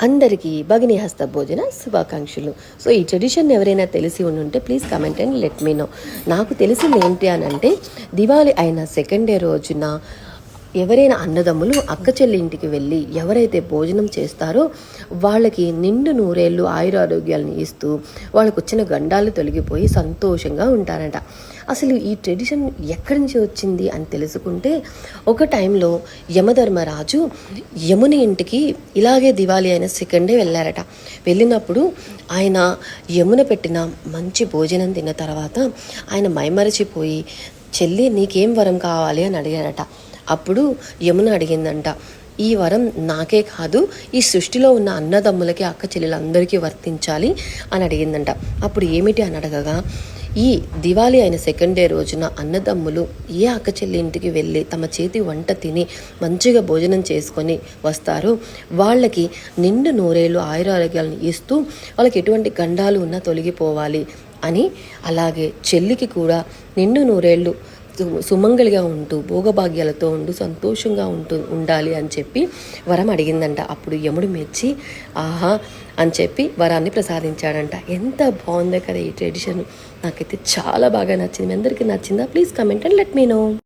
అందరికీ భగిని హస్త భోజన శుభాకాంక్షలు. సో ఈ ట్రెడిషన్ ఎవరైనా తెలిసి ఉంటే please comment and let me know నాకు తెలిసింది ఏంటి అని అంటే దివాళీ అయిన సెకండ్ డే రోజున ఎవరైనా అన్నదమ్ములు అక్క చెల్లి ఇంటికి వెళ్ళి ఎవరైతే భోజనం చేస్తారో వాళ్ళకి నిండు నూరేళ్ళు ఆయురారోగ్యాలను ఇస్తూ వాళ్ళకు వచ్చిన గండాలు తొలగిపోయి సంతోషంగా ఉంటారంట. అసలు ఈ ట్రెడిషన్ ఎక్కడి నుంచి వచ్చింది అని తెలుసుకుంటే ఒక టైంలో యమధర్మరాజు యముని ఇంటికి ఇలాగే దివాళీ అయిన సెకండ్ డే వెళ్ళారట. వెళ్ళినప్పుడు ఆయన యమున పెట్టిన మంచి భోజనం తిన్న తర్వాత ఆయన మైమరచిపోయి చెల్లి నీకేం వరం కావాలి? అని అడిగారట. అప్పుడు యమున అడిగిందంట ఈ వరం నాకే కాదు ఈ సృష్టిలో ఉన్న అన్నదమ్ములకి అక్క చెల్లెలందరికీ వర్తించాలి అని అడిగిందంట. అప్పుడు ఏమిటి అని అడగగా ఈ దివాళీ అయిన సెకండ్ డే రోజున అన్నదమ్ములు ఏ అక్క చెల్లి ఇంటికి వెళ్ళి తమ చేతి వంట తిని మంచిగా భోజనం చేసుకొని వస్తారు? వాళ్ళకి నిండు నూరేళ్ళు ఆయురారోగ్యాలను ఇస్తూ వాళ్ళకి ఎటువంటి గండాలు ఉన్నా తొలగిపోవాలి అని. అలాగే చెల్లికి కూడా నిండు నూరేళ్ళు సుమంగళిగా ఉంటూ భోగభాగ్యాలతో ఉండు సంతోషంగా ఉంటూ ఉండాలి అని చెప్పి వరం అడిగిందంట. అప్పుడు యముడు మెచ్చి ఆహా అని చెప్పి వరాన్ని ప్రసాదించాడంట. ఎంత బాగుందో కదా ఈ ట్రెడిషన్. నాకైతే చాలా బాగా నచ్చింది. మీ అందరికీ నచ్చిందా? Please comment and let me know.